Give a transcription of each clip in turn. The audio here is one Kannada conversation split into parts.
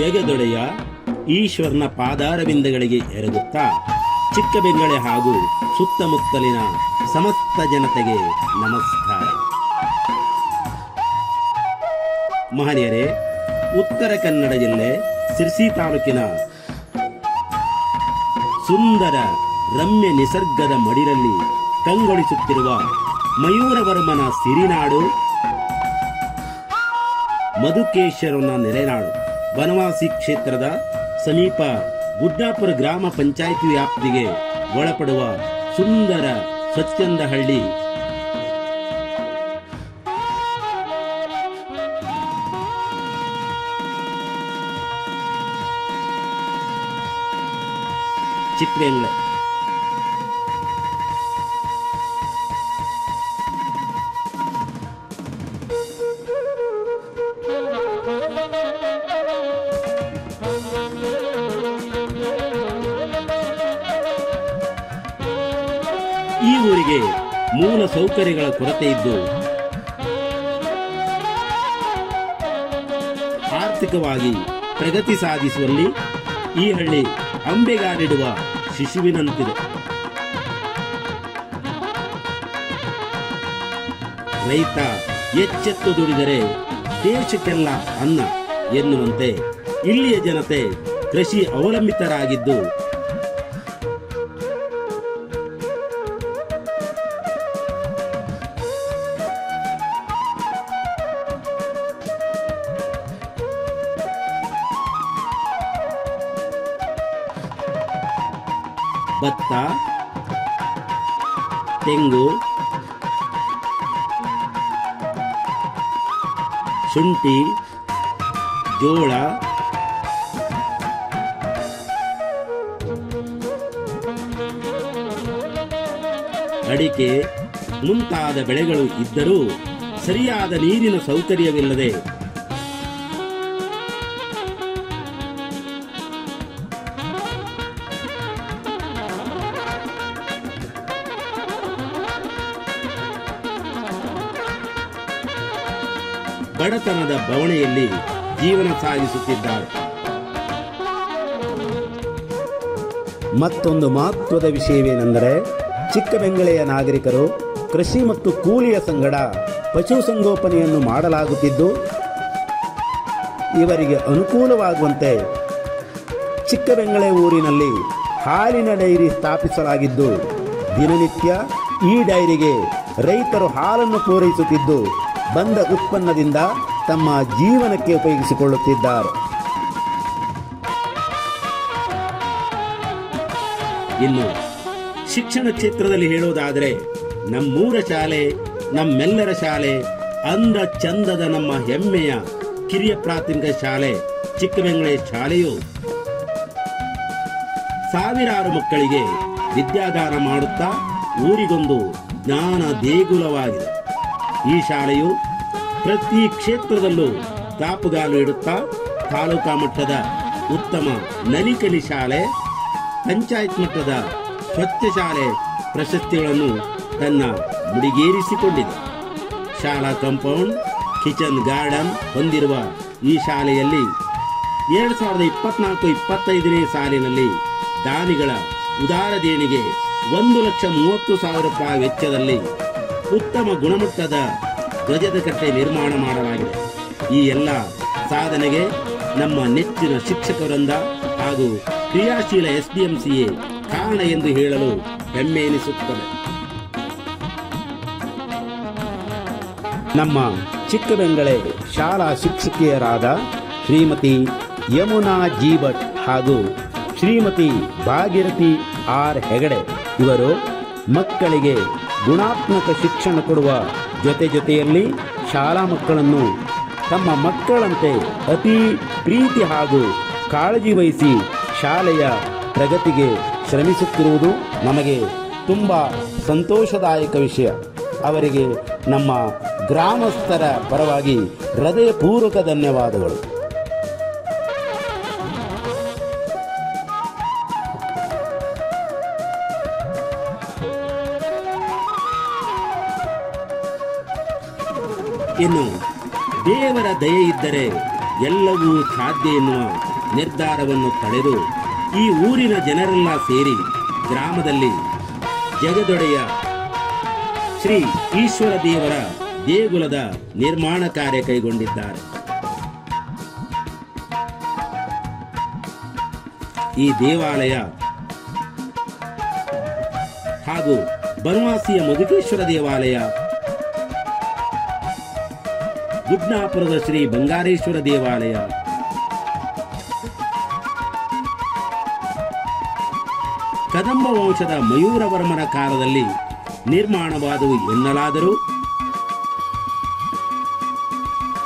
ಜಗದೊಡೆಯ ಈಶ್ವರನ ಪಾದಾರವಿಂದಗಳಿಗೆ ಎರಗುತ್ತಾ ಚಿಕ್ಕಬೆಂಗಳೆ ಹಾಗೂ ಸುತ್ತಮುತ್ತಲಿನ ಸಮಸ್ತ ಜನತೆಗೆ ನಮಸ್ಕಾರ. ಮಹನೀಯರೇ, ಉತ್ತರ ಕನ್ನಡ ಜಿಲ್ಲೆ ಸಿರ್ಸಿ ತಾಲೂಕಿನ ಸುಂದರ ರಮ್ಯ ನಿಸರ್ಗದ ಮಡಿರಲ್ಲಿ ಕಂಗೊಳಿಸುತ್ತಿರುವ ಮಯೂರವರ್ಮನ ಸಿರಿನಾಡು ಮಧುಕೇಶ್ವರನ ನೆಲೆನಾಡು ಬನವಾಸಿ ಕ್ಷೇತ್ರದ ಸಮೀಪ ಗುಡ್ಡಾಪುರ ಗ್ರಾಮ ಪಂಚಾಯಿತಿ ವ್ಯಾಪ್ತಿಗೆ ಒಳಪಡುವ ಸುಂದರ ಸ್ವಚ್ಛಂದಹಳ್ಳಿ. ಚಿಕ್ಕಬೆಂಗ್ಳೆ ಮೂಲ ಸೌಕರ್ಯಗಳ ಕೊರತೆ ಇದ್ದು ಆರ್ಥಿಕವಾಗಿ ಪ್ರಗತಿ ಸಾಧಿಸುವಲ್ಲಿ ಈ ಹಳ್ಳಿ ಅಂಬೆಗಾರಿಡುವ ಶಿಶುವಿನಂತಿದೆ. ರೈತ ಎಚ್ಚೆತ್ತು ದುಡಿದರೆ ದೇಶಕ್ಕೆಲ್ಲ ಅನ್ನ ಎನ್ನುವಂತೆ ಇಲ್ಲಿಯ ಜನತೆ ಕೃಷಿ ಅವಲಂಬಿತರಾಗಿದ್ದು ಭತ್ತ ತೆಂಗು ಶುಂಠಿ ಜೋಳ ಅಡಿಕೆ ಮುಂತಾದ ಬೆಳೆಗಳು ಇದ್ದರೂ ಸರಿಯಾದ ನೀರಿನ ಸೌಕರ್ಯವಿಲ್ಲದೆ ಬಡತನದ ಬವಣೆಯಲ್ಲಿ ಜೀವನ ಸಾಗಿಸುತ್ತಿದ್ದಾರೆ. ಮತ್ತೊಂದು ಮಹತ್ವದ ವಿಷಯವೇನೆಂದರೆ ಚಿಕ್ಕಬೆಂಗಳೆಯ ನಾಗರಿಕರು ಕೃಷಿ ಮತ್ತು ಕೂಲಿಯ ಸಂಗಡ ಪಶುಸಂಗೋಪನೆಯನ್ನು ಮಾಡಲಾಗುತ್ತಿದ್ದು, ಇವರಿಗೆ ಅನುಕೂಲವಾಗುವಂತೆ ಚಿಕ್ಕಬೆಂಗಳೆ ಊರಿನಲ್ಲಿ ಹಾಲಿನ ಡೈರಿ ಸ್ಥಾಪಿಸಲಾಗಿದ್ದು, ದಿನನಿತ್ಯ ಈ ಡೈರಿಗೆ ರೈತರು ಹಾಲನ್ನು ಪೂರೈಸುತ್ತಿದ್ದು ಬಂದ ಉತ್ಪನ್ನದಿಂದ ತಮ್ಮ ಜೀವನಕ್ಕೆ ಉಪಯೋಗಿಸಿಕೊಳ್ಳುತ್ತಿದ್ದಾರೆ. ಇನ್ನು ಶಿಕ್ಷಣ ಕ್ಷೇತ್ರದಲ್ಲಿ ಹೇಳುವುದಾದರೆ ನಮ್ಮೂರ ಶಾಲೆ, ನಮ್ಮೆಲ್ಲರ ಶಾಲೆ ಅಂದ ಚಂದದ ನಮ್ಮ ಹೆಮ್ಮೆಯ ಕಿರಿಯ ಪ್ರಾಥಮಿಕ ಶಾಲೆ ಚಿಕ್ಕಬೆಂಗಳೂರು ಶಾಲೆಯು ಸಾವಿರಾರು ಮಕ್ಕಳಿಗೆ ವಿದ್ಯಾದಾನ ಮಾಡುತ್ತಾ ಊರಿಗೊಂದು ಜ್ಞಾನ ದೇಗುಲವಾಗಿದೆ. ಈ ಶಾಲೆಯು ಪ್ರತಿ ಕ್ಷೇತ್ರದಲ್ಲೂ ದಾಪುಗಾಲು ಇಡುತ್ತಾ ತಾಲೂಕಾ ಮಟ್ಟದ ಉತ್ತಮ ನಲಿಕಲಿ ಶಾಲೆ, ಪಂಚಾಯತ್ ಮಟ್ಟದ ಸ್ವಚ್ಛ ಶಾಲೆ ಪ್ರಶಸ್ತಿಗಳನ್ನು ತನ್ನ ಮುಡಿಗೇರಿಸಿಕೊಂಡಿದೆ. ಶಾಲಾ ಕಾಂಪೌಂಡ್, ಕಿಚನ್ ಗಾರ್ಡನ್ ಹೊಂದಿರುವ ಈ ಶಾಲೆಯಲ್ಲಿ ಎರಡು ಸಾವಿರದ ಇಪ್ಪತ್ನಾಲ್ಕು ಇಪ್ಪತ್ತೈದನೇ ಸಾಲಿನಲ್ಲಿ ದಾನಿಗಳ ಉದಾರ ದೇಣಿಗೆ ಒಂದು ಲಕ್ಷ ಮೂವತ್ತು ಸಾವಿರ ರೂಪಾಯಿ ವೆಚ್ಚದಲ್ಲಿ ಉತ್ತಮ ಗುಣಮಟ್ಟದ ಧ್ವಜದ ಕಟ್ಟೆ ನಿರ್ಮಾಣ ಮಾಡಲಾಗಿದೆ. ಈ ಎಲ್ಲ ಸಾಧನೆಗೆ ನಮ್ಮ ನೆಚ್ಚಿನ ಶಿಕ್ಷಕರಂದ ಹಾಗೂ ಕ್ರಿಯಾಶೀಲ ಎಸ್ ಡಿ ಎಂ ಸಿ ಕಾರಣ ಎಂದು ಹೇಳಲು ಹೆಮ್ಮೆ ಎನಿಸುತ್ತದೆ. ನಮ್ಮ ಚಿಕ್ಕಬೆಂಗಳೆ ಶಾಲಾ ಶಿಕ್ಷಕಿಯರಾದ ಶ್ರೀಮತಿ ಯಮುನಾ ಜೀಭಟ್ ಹಾಗೂ ಶ್ರೀಮತಿ ಭಾಗೀರಥಿ ಆರ್ ಹೆಗಡೆ ಇವರು ಮಕ್ಕಳಿಗೆ ಗುಣಾತ್ಮಕ ಶಿಕ್ಷಣ ಕೊಡುವ ಜೊತೆ ಜೊತೆಯಲ್ಲಿ ಶಾಲಾ ಮಕ್ಕಳನ್ನು ತಮ್ಮ ಮಕ್ಕಳಂತೆ ಅತಿ ಪ್ರೀತಿ ಹಾಗೂ ಕಾಳಜಿ ವಹಿಸಿ ಶಾಲೆಯ ಪ್ರಗತಿಗೆ ಶ್ರಮಿಸುತ್ತಿರುವುದು ನಮಗೆ ತುಂಬ ಸಂತೋಷದಾಯಕ ವಿಷಯ. ಅವರಿಗೆ ನಮ್ಮ ಗ್ರಾಮಸ್ಥರ ಪರವಾಗಿ ಹೃದಯಪೂರ್ವಕ ಧನ್ಯವಾದಗಳು. ಇನ್ನು ದೇವರ ದಯೆ ಇದ್ದರೆ ಎಲ್ಲವೂ ಸಾಧ್ಯ ಎನ್ನುವ ನಿರ್ಧಾರವನ್ನು ತಳೆದು ಈ ಊರಿನ ಜನರೆಲ್ಲ ಸೇರಿ ಗ್ರಾಮದಲ್ಲಿ ಜಗದೊಡೆಯ ಶ್ರೀ ಈಶ್ವರ ದೇವರ ದೇಗುಲದ ನಿರ್ಮಾಣ ಕಾರ್ಯ ಕೈಗೊಂಡಿದ್ದಾರೆ. ಈ ದೇವಾಲಯ ಹಾಗೂ ಬನವಾಸಿಯ ಮಧುಕೇಶ್ವರ ದೇವಾಲಯ ಗುಡ್ನಾಪುರದ ಶ್ರೀ ಬಂಗಾರೇಶ್ವರ ದೇವಾಲಯ. ಕದಂಬ ವಂಶದ ಮಯೂರವರ್ಮನ ಕಾಲದಲ್ಲಿ ನಿರ್ಮಾಣವಾದವು ಎನ್ನಲಾದರೂ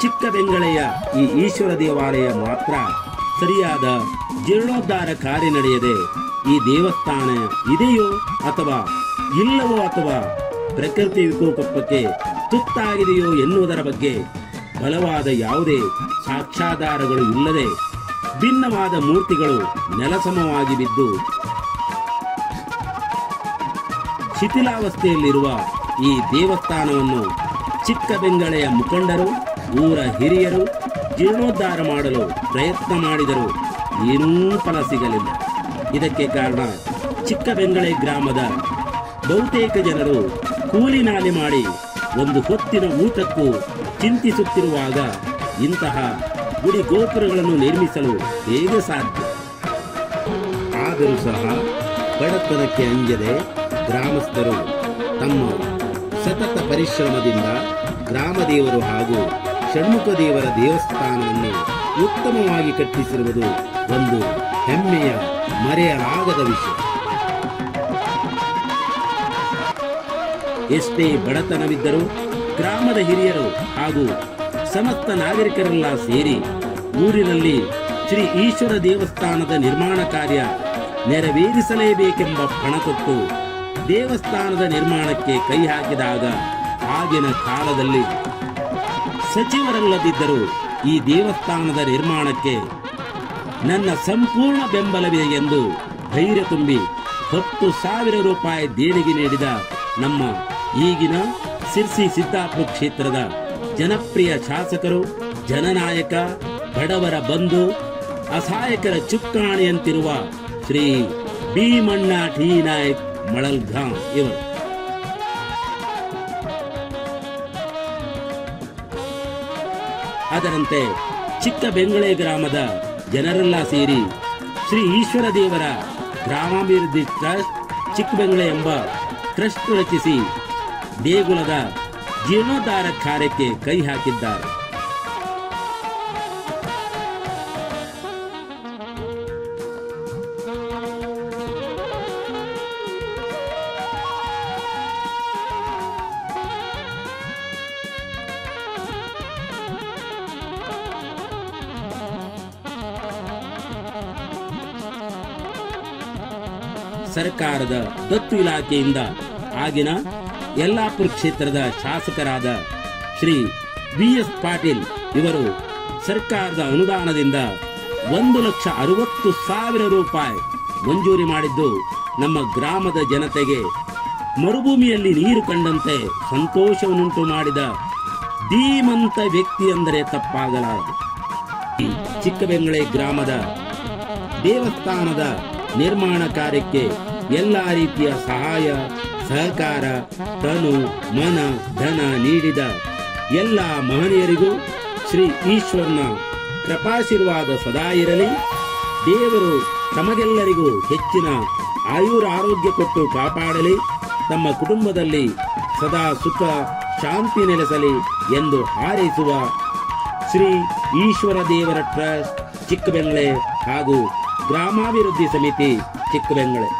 ಚಿಕ್ಕ ಬೆಂಗಳೆಯ ಈ ಈಶ್ವರ ದೇವಾಲಯ ಮಾತ್ರ ಸರಿಯಾದ ಜೀರ್ಣೋದ್ಧಾರ ಕಾರ್ಯ ನಡೆಯದೆ ಈ ದೇವಸ್ಥಾನ ಇದೆಯೋ ಅಥವಾ ಇಲ್ಲವೋ ಅಥವಾ ಪ್ರಕೃತಿ ವಿಕೋಪಕ್ಕೆ ತುತ್ತಾಗಿದೆಯೋ ಎನ್ನುವುದರ ಬಗ್ಗೆ ಬಲವಾದ ಯಾವುದೇ ಸಾಕ್ಷಾಧಾರಗಳು ಇಲ್ಲದೆ ಭಿನ್ನವಾದ ಮೂರ್ತಿಗಳು ನೆಲಸಮವಾಗಿ ಬಿದ್ದು ಶಿಥಿಲಾವಸ್ಥೆಯಲ್ಲಿರುವ ಈ ದೇವಸ್ಥಾನವನ್ನು ಚಿಕ್ಕಬೆಂಗಳೆಯ ಮುಖಂಡರು, ಊರ ಹಿರಿಯರು ಜೀರ್ಣೋದ್ಧಾರ ಮಾಡಲು ಪ್ರಯತ್ನ ಮಾಡಿದರೂ ಏನೂ ಫಲ ಸಿಗಲಿಲ್ಲ. ಇದಕ್ಕೆ ಕಾರಣ ಚಿಕ್ಕಬೆಂಗಳೆ ಗ್ರಾಮದ ಬಹುತೇಕ ಜನರು ಕೂಲಿನಾಲಿ ಮಾಡಿ ಒಂದು ಹೊತ್ತಿನ ಊಟಕ್ಕೂ ಚಿಂತಿಸುತ್ತಿರುವಾಗ ಇಂತಹ ಗುಡಿ ಗೋಪುರಗಳನ್ನು ನಿರ್ಮಿಸಲು ಹೇಗೆ ಸಾಧ್ಯ? ಆದರೂ ಸಹ ಬಡತನಕ್ಕೆ ಅಂಜದೆ ಗ್ರಾಮಸ್ಥರು ತಮ್ಮ ಸತತ ಪರಿಶ್ರಮದಿಂದ ಗ್ರಾಮದೇವರು ಹಾಗೂ ಷಣ್ಮುಖ ದೇವರ ದೇವಸ್ಥಾನವನ್ನು ಉತ್ತಮವಾಗಿ ಕಟ್ಟಿಸಿರುವುದು ಒಂದು ಹೆಮ್ಮೆಯ ಮರೆಯಲಾಗದ ವಿಷಯ. ಎಷ್ಟೇ ಬಡತನವಿದ್ದರೂ ಗ್ರಾಮದ ಹಿರಿಯರು ಹಾಗೂ ಸಮಸ್ತ ನಾಗರಿಕರೆಲ್ಲ ಸೇರಿ ಊರಿನಲ್ಲಿ ಶ್ರೀ ಈಶ್ವರ ದೇವಸ್ಥಾನದ ನಿರ್ಮಾಣ ಕಾರ್ಯ ನೆರವೇರಿಸಲೇಬೇಕೆಂಬ ಪಣ ಕೊಟ್ಟು ದೇವಸ್ಥಾನದ ನಿರ್ಮಾಣಕ್ಕೆ ಕೈ ಹಾಕಿದಾಗ ಆಗಿನ ಕಾಲದಲ್ಲಿ ಸಚಿವರಲ್ಲದಿದ್ದರೂ ಈ ದೇವಸ್ಥಾನದ ನಿರ್ಮಾಣಕ್ಕೆ ನನ್ನ ಸಂಪೂರ್ಣ ಬೆಂಬಲವಿದೆ ಎಂದು ಧೈರ್ಯ ತುಂಬಿ ಹತ್ತು ಸಾವಿರ ರೂಪಾಯಿ ದೇಣಿಗೆ ನೀಡಿದ ನಮ್ಮ ಈಗಿನ ಸಿರ್ಸಿ ಸಿದ್ದಾಪುರ ಕ್ಷೇತ್ರದ ಜನಪ್ರಿಯ ಶಾಸಕರು, ಜನನಾಯಕ, ಬಡವರ ಬಂಧು, ಅಸಹಾಯಕರ ಚುಕ್ಕಾಣಿಯಂತಿರುವ ಶ್ರೀ ಭೀಮಣ್ಣ ಟಿ ನಾಯಕ್ ಇವರು. ಅದರಂತೆ ಚಿಕ್ಕ ಬೆಂಗಳೆ ಗ್ರಾಮದ ಜನರೆಲ್ಲ ಸೇರಿ ಶ್ರೀ ಈಶ್ವರ ದೇವರ ಗ್ರಾಮಾಭಿವೃದ್ಧಿ ಟ್ರಸ್ಟ್ ಚಿಕ್ಕಬೆಂಗಳೆ ಎಂಬ ಟ್ರಸ್ಟ್ ರಚಿಸಿ ದೇಗುಲದ ಜೀರ್ಣೋದ್ಧಾರ ಕಾರ್ಯಕ್ಕೆ ಕೈ ಹಾಕಿದ್ದಾರೆ. ಸರ್ಕಾರದ ದತ್ತು ಇಲಾಖೆಯಿಂದ ಆಗಿನ ಯಲ್ಲಾಪುರ ಕ್ಷೇತ್ರದ ಶಾಸಕರಾದ ಶ್ರೀ ಬಿ ಎಸ್ ಪಾಟೀಲ್ ಇವರು ಸರ್ಕಾರದ ಅನುದಾನದಿಂದ ಒಂದು ಲಕ್ಷ ಅರವತ್ತು ಸಾವಿರ ರೂಪಾಯಿ ಮಂಜೂರಿ ಮಾಡಿದ್ದು ನಮ್ಮ ಗ್ರಾಮದ ಜನತೆಗೆ ಮರುಭೂಮಿಯಲ್ಲಿ ನೀರು ಕಂಡಂತೆ ಸಂತೋಷವನ್ನುಂಟು ಮಾಡಿದ ಧೀಮಂತ ವ್ಯಕ್ತಿ ಅಂದರೆ ತಪ್ಪಾಗಲಾರದು. ಚಿಕ್ಕಬೆಂಗಳೆ ಗ್ರಾಮದ ದೇವಸ್ಥಾನದ ನಿರ್ಮಾಣ ಕಾರ್ಯಕ್ಕೆ ಎಲ್ಲ ರೀತಿಯ ಸಹಾಯ ಸಹಕಾರ, ತನು, ಮನ, ಧನ ನೀಡಿದ ಎಲ್ಲ ಮಹನೀಯರಿಗೂ ಶ್ರೀ ಈಶ್ವರನ ಕೃಪಾಶೀರ್ವಾದ ಸದಾ ಇರಲಿ. ದೇವರು ತಮಗೆಲ್ಲರಿಗೂ ಹೆಚ್ಚಿನ ಆಯುರ ಆರೋಗ್ಯ ಕೊಟ್ಟು ಕಾಪಾಡಲಿ. ತಮ್ಮ ಕುಟುಂಬದಲ್ಲಿ ಸದಾ ಸುಖ, ಶಾಂತಿ ನೆಲೆಸಲಿ ಎಂದು ಹಾರೈಸುವ ಶ್ರೀ ಈಶ್ವರ ದೇವರ ಟ್ರಸ್ಟ್ ಚಿಕ್ಕಬೆಂಗಳೆ ಹಾಗೂ ಗ್ರಾಮಾಭಿವೃದ್ಧಿ ಸಮಿತಿ ಚಿಕ್ಕಬೆಂಗಳೆ